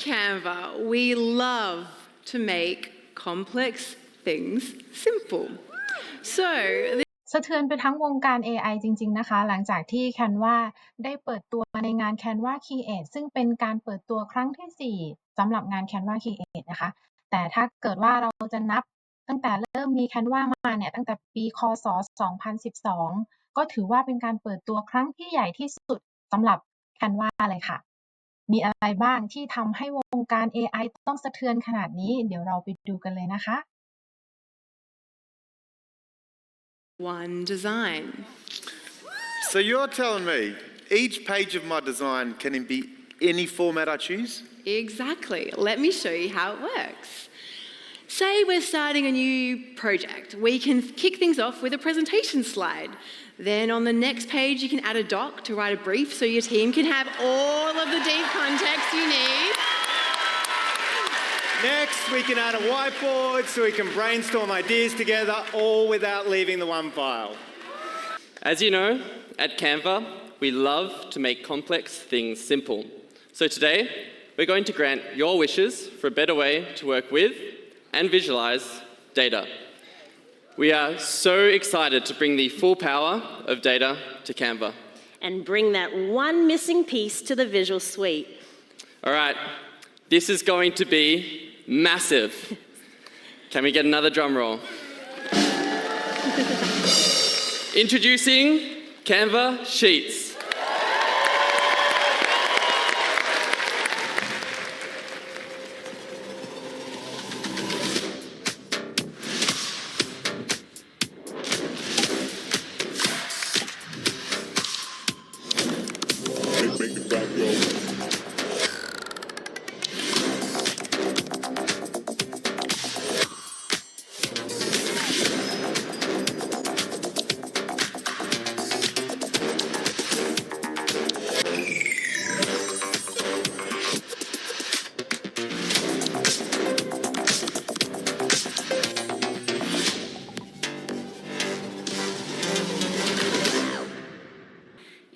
Canva, we love to make complex things simple. So, สะเทือนไปทั้งวงการ AI จริง ๆ นะคะ หลังจากที่ Canva ได้เปิดตัวในงาน Canva Create ซึ่งเป็นการเปิดตัวครั้งที่ 4สำหรับงาน Canva Create นะคะ แต่ถ้าเกิดว่าเราจะนับตั้งแต่เริ่มมี Canva มาเนี่ย ตั้งแต่ปีคศ 2012 ก็ถือว่าเป็นการเปิดตัวครั้งที่ใหญ่ที่สุดสำหรับ Canva เลยค่ะ มีอะไรบ้างที่ทำให้วงการ AI ต้องสะเทือนขนาดนี้ เดี๋ยวเราไปดูกันเลยนะคะ one design. So you're telling me each page of my design can be any format I choose? Exactly. Let me show you how it works. Say we're starting a new project. We can kick things off with a presentation slide. Then on the next page, you can add a doc to write a brief so your team can have all of the deep context you need. Next, we can add a whiteboard so we can brainstorm ideas together, all without leaving the one file. As you know, at Canva, we love to make complex things simple. So today, we're going to grant your wishes for a better way to work with and visualize data. We are so excited to bring the full power of data to Canva. and bring that one missing piece to the visual suite. All right, this is going to be massive. Can we get another drum roll? Introducing Canva Sheets.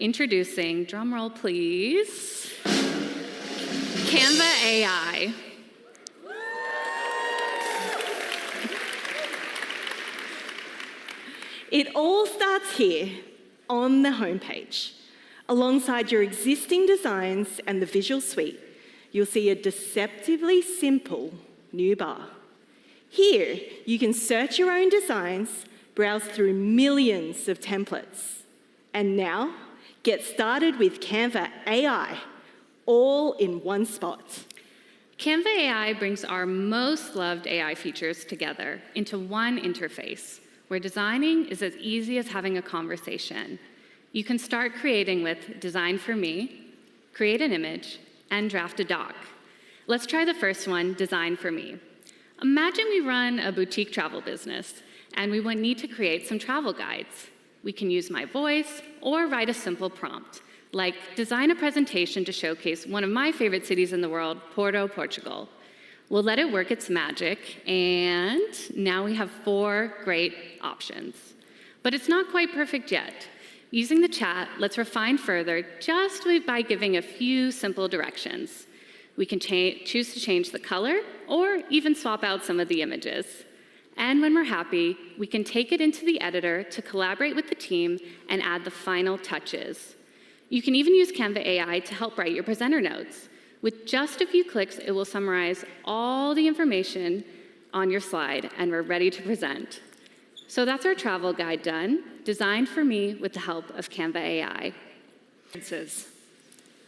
Introducing, drumroll please, Canva AI. It all starts here on the homepage. Alongside your existing designs and the visual suite, you'll see a deceptively simple new bar. Here, you can search your own designs, browse through millions of templates, and now get started with Canva AI, all in one spot. Canva AI brings our most loved AI features together into one interface where designing is as easy as having a conversation. You can start creating with Design for Me, create an image, and draft a doc. Let's try the first one, Design for Me. Imagine we run a boutique travel business and we would need to create some travel guides. We can use my voice or write a simple prompt, like design a presentation to showcase one of my favorite cities in the world, Porto, Portugal. We'll let it work its magic, and now we have four great options. But it's not quite perfect yet. Using the chat, let's refine further just by giving a few simple directions. We can choose to change the color or even swap out some of the images. And when we're happy, we can take it into the editor to collaborate with the team and add the final touches. You can even use Canva AI to help write your presenter notes. With just a few clicks, it will summarize all the information on your slide, and we're ready to present. So that's our travel guide done, designed for me with the help of Canva AI.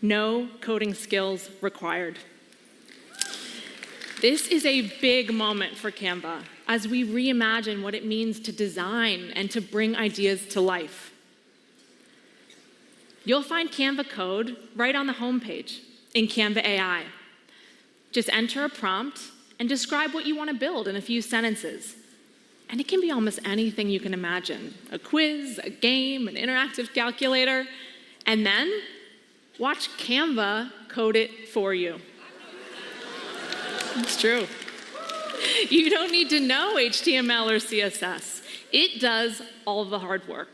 No coding skills required. This is a big moment for Canva as we reimagine what it means to design and to bring ideas to life. You'll find Canva code right on the homepage in Canva AI. Just enter a prompt and describe what you want to build in a few sentences. And it can be almost anything you can imagine a quiz, a game, an interactive calculator. And then watch Canva code it for you. It's true. You don't need to know HTML or CSS, it does all the hard work.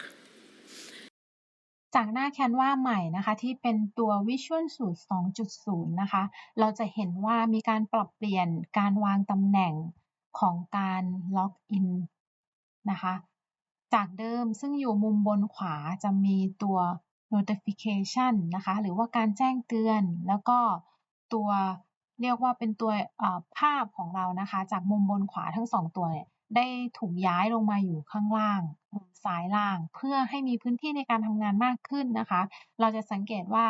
จากหน้า Canva ใหม่นะคะที่เป็นตัว Visual Studio 2.0 นะคะ เราจะเห็นว่ามีการปรับเปลี่ยนการวางตำแหน่งของการล็อกอินนะคะ จากเดิมซึ่งอยู่มุมบนขวาจะมีตัว notification นะคะ หรือว่าการแจ้งเตือน แล้วก็ตัว เรียกว่าเป็นตัวภาพของเรานะคะ จากมุมบนขวาทั้งสองตัวเนี่ยได้ถูกย้ายลงมาอยู่ข้างล่างมุมซ้ายล่าง เพื่อให้มีพื้นที่ในการทำงานมากขึ้นนะคะ เราจะสังเกตว่า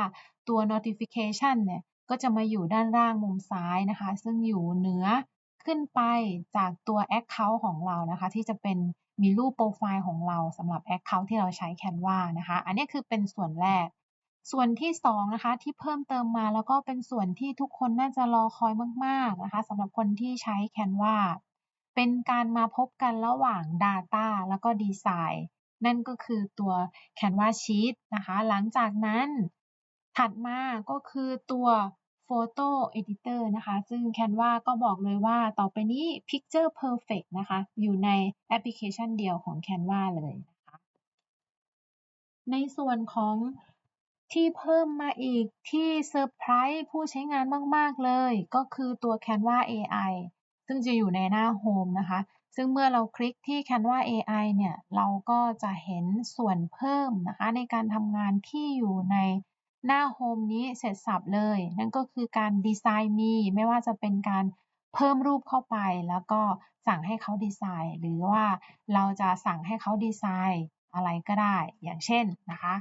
ตัว notification เนี่ยก็จะมาอยู่ด้านล่างมุมซ้ายนะคะ ซึ่งอยู่เหนือขึ้นไปจากตัว account ของเรานะคะ ที่จะเป็นมีรูปโปรไฟล์ของเราสำหรับ account ที่เราใช้ Canva นะคะ อันนี้คือเป็นส่วนแรก ส่วนที่สองนะคะที่เพิ่มเติมมาแล้วก็เป็นส่วนที่ทุกคนน่าจะรอคอยมาก ๆ นะคะสำหรับคนที่ใช้ Canva เป็นการมาพบกันระหว่าง Data แล้วก็ดีไซน์นั่นก็คือตัว Canva Sheet นะคะ หลังจากนั้น ถัดมาก็คือตัว Photo Editor นะคะ ซึ่ง Canva ก็บอกเลยว่าต่อไปนี้ Picture Perfect นะคะ อยู่ในแอปพลิเคชันเดียวของ Canva เลยนะคะ ในส่วนของ ที่เพิ่มมาอีกที่เซอร์ไพรส์ผู้ใช้งานมาก ๆ เลย ก็คือตัว Canva AI ซึ่งจะอยู่ในหน้า Home นะคะ ซึ่งเมื่อเราคลิกที่ Canva AI เนี่ย เราก็จะเห็นส่วนเพิ่มนะคะ ในการทำงานที่อยู่ในหน้า Home นี้เสร็จสับเลย นั่นก็คือการดีไซน์มี ไม่ว่าจะเป็นการเพิ่มรูปเข้าไป แล้วก็สั่งให้เขาดีไซน์ หรือว่าเราจะสั่งให้เขาดีไซน์อะไรก็ได้ อย่างเช่นนะคะ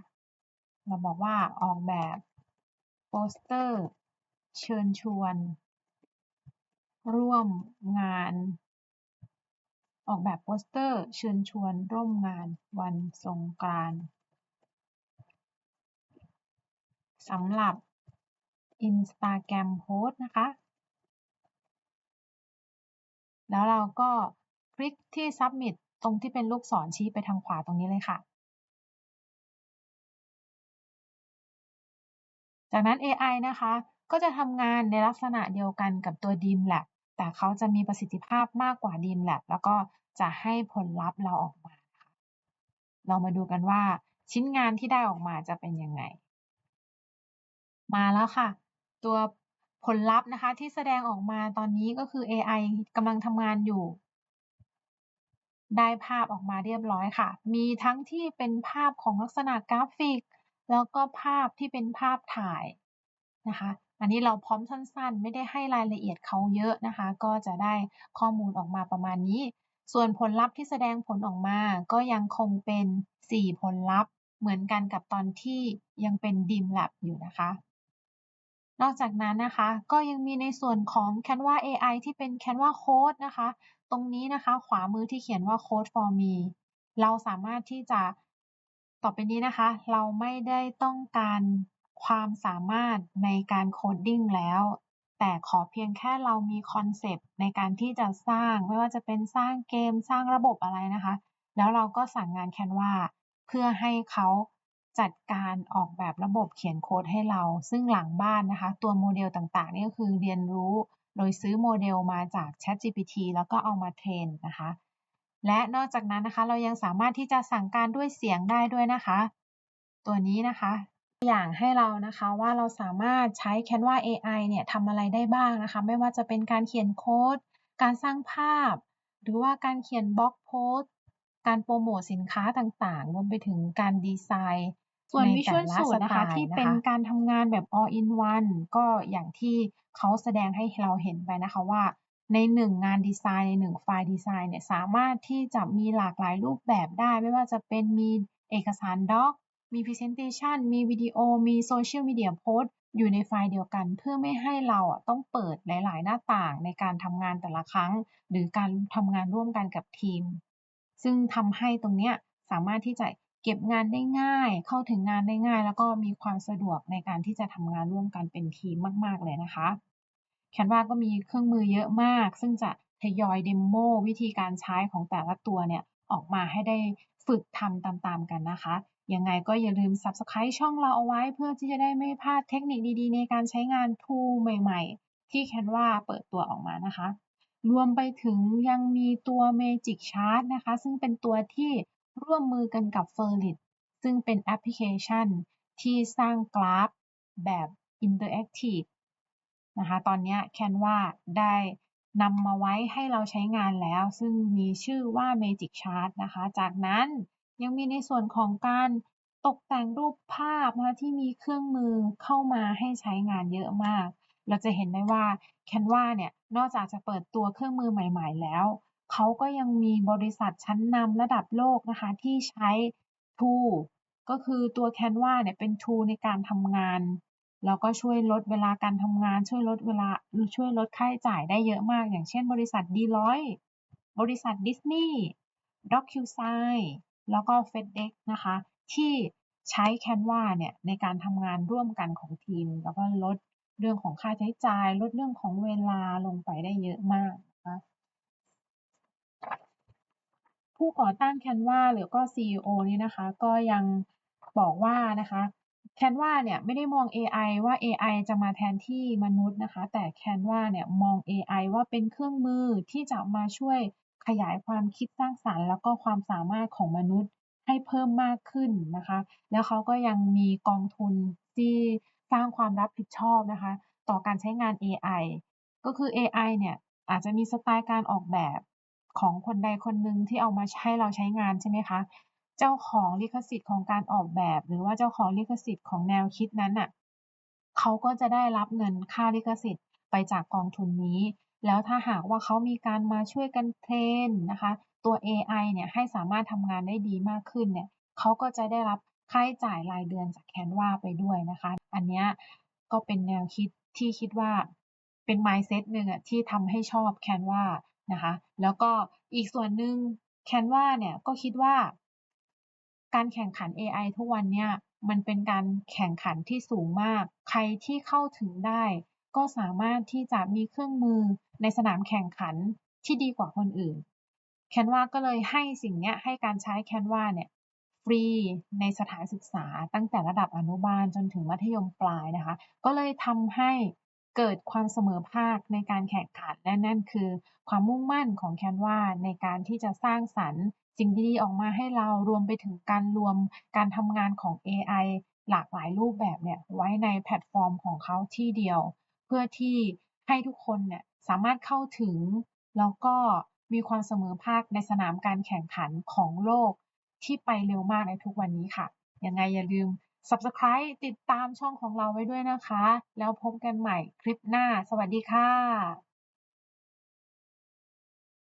เราบอกว่าออกแบบโปสเตอร์เชิญชวน ร่วมงาน ออกแบบโปสเตอร์เชิญชวนร่วมงานวันสงกรานต์สำหรับ Instagram โพสนะคะ แล้วเราก็คลิกที่ Submit ตรงที่เป็นลูกศรชี้ไปทางขวาตรงนี้เลยค่ะ จากนั้น AI นะคะ ก็จะทำงานในลักษณะเดียวกันกับตัว DreamLab แต่เขาจะมีประสิทธิภาพมากกว่า DreamLab แล้วก็จะให้ผลลัพธ์เราออกมานะคะเรามาดูกันว่าชิ้นงานที่ได้ออกมาจะเป็นยังไง มาแล้วค่ะ ตัวผลลัพธ์นะคะ ที่แสดงออกมาตอนนี้ก็คือ AI กำลังทำงานอยู่ ได้ภาพออกมาเรียบร้อยค่ะ มีทั้งที่เป็นภาพของลักษณะกราฟิก แล้วก็ภาพที่เป็นภาพถ่ายนะคะ อันนี้เราพร้อมสั้นๆ ไม่ได้ให้รายละเอียดเขาเยอะนะคะ ก็จะได้ข้อมูลออกมาประมาณนี้ ส่วนผลลัพธ์ที่แสดงผลออกมา ก็ยังคงเป็น 4 ผลลัพธ์ เหมือนกันกับตอนที่ยังเป็น DreamLab อยู่นะคะ นอกจากนั้นนะคะ ก็ยังมีในส่วนของ Canva AI ที่เป็น Canva Code นะคะ ตรงนี้นะคะ ขวามือที่เขียนว่า Code for me เราสามารถที่จะ ต่อไปนี้นะคะ เราไม่ได้ต้องการความสามารถในการโคดดิ้งแล้ว แต่ขอเพียงแค่เรามีคอนเซปต์ในการที่จะสร้างไม่ว่าจะเป็นสร้างเกมสร้างระบบอะไรนะคะ แล้วเราก็สั่งงาน Canva เพื่อให้เขาจัดการออกแบบระบบเขียนโค้ดให้เรา ซึ่งหลังบ้านนะคะ ตัวโมเดลต่างๆ นี่ก็คือเรียนรู้ โดยซื้อโมเดลมาจาก ChatGPT แล้วก็เอามาเทรนนะคะ และนอกจากนั้นนะคะเรายังสามารถที่จะสั่งการด้วยเสียงได้ด้วยนะคะ ตัวนี้นะคะตัวอย่างให้เรานะคะว่าเราสามารถใช้ Canva AI เนี่ยทำอะไรได้บ้างนะคะ ไม่ว่าจะเป็นการเขียนโค้ด การสร้างภาพ หรือว่าการเขียนบล็อกโพสต์การโปรโมทสินค้าต่างๆ รวมไปถึงการดีไซน์ส่วนใน Visual แต่ละ Studio นะคะสไตล์ที่เป็นนะคะการทำงานแบบ all in one ก็อย่างที่เขาแสดงให้เราเห็นไปนะคะว่า ในหนึ่งงานดีไซน์ในหนึ่งไฟล์ดีไซน์เนี่ยสามารถที่จะมีหลากหลายรูปแบบได้ ไม่ว่าจะเป็นมีเอกสารด็อกมี Presentation มีวิดีโอ มี Social Media Post อยู่ในไฟล์เดียวกัน เพื่อไม่ให้เราต้องเปิดหลาย ๆ หน้าต่างในการทำงานแต่ละครั้ง หรือการทำงานร่วมกันกับทีม ซึ่งทำให้ตรงนี้สามารถที่จะเก็บงานได้ง่าย เข้าถึงงานได้ง่าย แล้วก็มีความสะดวกในการที่จะทำงานร่วมกันเป็นทีมมาก ๆ เลยนะคะ Canva ก็มีเครื่องมือเยอะมาก ซึ่งจะทยอยเดโมวิธีการใช้ของแต่ละตัวเนี่ย ออกมาให้ได้ฝึกทำตามๆกันนะคะ ยังไงก็อย่าลืม Subscribe ช่องเราเอาไว้เพื่อที่จะได้ไม่พลาดเทคนิคดีๆ ในการใช้งาน tool ใหม่ๆ ที่ Canva เปิดตัวออกมานะคะ รวมไปถึงยังมีตัว Magic Chart นะคะ ซึ่งเป็นตัวที่ร่วมมือกันกับ f e r l i t ซึ่งเป็นแอปพลิเคชันที่สร้างกราฟแบบอิ นะคะ ตอนนี้ย Canva ได้นำมาไว้ให้เราใช้งานแล้ว ซึ่งมีชื่อว่า Magic Chart นะคะ จากนั้นยังมีในส่วนของการตกแต่งรูปภาพนะคะที่มีเครื่องมือเข้ามาให้ใช้งานเยอะมาก เราจะเห็นได้ว่า Canva เนี่ยนอกจากจะเปิดตัวเครื่องมือใหม่ ๆ แล้ว เขาก็ยังมีบริษัทชั้นนำระดับโลกนะคะ ที่ใช้ tool ก็คือตัว Canva เนี่ยเป็น tool ในการทำงาน แล้วก็ช่วยลดเวลาการทำงาน ช่วยลดเวลาช่วยลดค่าใช้จ่ายได้เยอะมาก อย่างเช่น บริษัท Deloitte บริษัท Disney DocuSign แล้วก็ FedEx นะคะ ที่ใช้ Canva เนี่ยในการทำงานร่วมกันของทีม แล้วก็ลดเรื่องของค่าใช้จ่าย ลดเรื่องของเวลาลงไปได้เยอะมากนะคะผู้ก่อตั้ง Canva หรือก็ CEO นี่นะคะ ก็ยังบอกว่านะคะ Canva เนี่ยไม่ได้มอง AI ว่า AI จะมาแทนที่มนุษย์นะคะ แต่ Canva เนี่ยมอง AI ว่าเป็นเครื่องมือที่จะมาช่วยขยายความคิดสร้างสรรค์ แล้วก็ความสามารถของมนุษย์ให้เพิ่มมากขึ้นนะคะ แล้วเขาก็ยังมีกองทุนที่สร้างความรับผิดชอบนะคะ ต่อการใช้งาน AI ก็คือ AI เนี่ยอาจจะมีสไตล์การออกแบบของคนใดคนหนึ่งที่เอามาให้เราใช้งานใช่ไหมคะ เจ้าของลิขสิทธิ์ของการออกแบบ หรือว่าเจ้าของลิขสิทธิ์ของแนวคิดนั้นน่ะเขาก็จะได้รับเงินค่าลิขสิทธิ์ไปจากกองทุนนี้ แล้วถ้าหากว่าเขามีการมาช่วยกันเทรนนะคะ ตัว AI เนี่ยให้สามารถทำงานได้ดีมากขึ้นเนี่ยเขาก็จะได้รับค่าใช้จ่ายรายเดือนจาก Canva ไปด้วยนะคะ อันเนี้ยก็เป็นแนวคิดที่คิดว่าเป็น mindset หนึ่งอะที่ทำให้ชอบ Canva นะคะ แล้วก็อีกส่วนหนึ่ง Canva เนี่ยก็คิดว่า การแข่งขัน AI ทุกวันเนี่ย มันเป็นการแข่งขันที่สูงมาก ใครที่เข้าถึงได้ ก็สามารถที่จะมีเครื่องมือในสนามแข่งขันที่ดีกว่าคนอื่น Canva ก็เลยให้สิ่งเนี้ยให้การใช้ Canva เนี่ยฟรีในสถานศึกษาตั้งแต่ระดับอนุบาลจนถึงมัธยมปลายนะคะ ก็เลยทำให้ เกิดความเสมอภาคในการแข่งขันและนั่นคือ ความมุ่งมั่นของ Canva ในการที่จะสร้างสรรค์สิ่งดีๆออกมาให้เรารวมไปถึงการรวมการทำงานของ AI หลากหลายรูปแบบเนี่ยไว้ในแพลตฟอร์มของเขาที่เดียว เพื่อที่ให้ทุกคนเนี่ยสามารถเข้าถึง แล้วก็มีความเสมอภาคในสนามการแข่งขันของโลกที่ไปเร็วมากในทุกวันนี้ค่ะยังไงอย่าลืม Subscribe ติดตามช่องของเราไว้ด้วยนะคะ แล้วพบกันใหม่คลิปหน้า สวัสดีค่ะ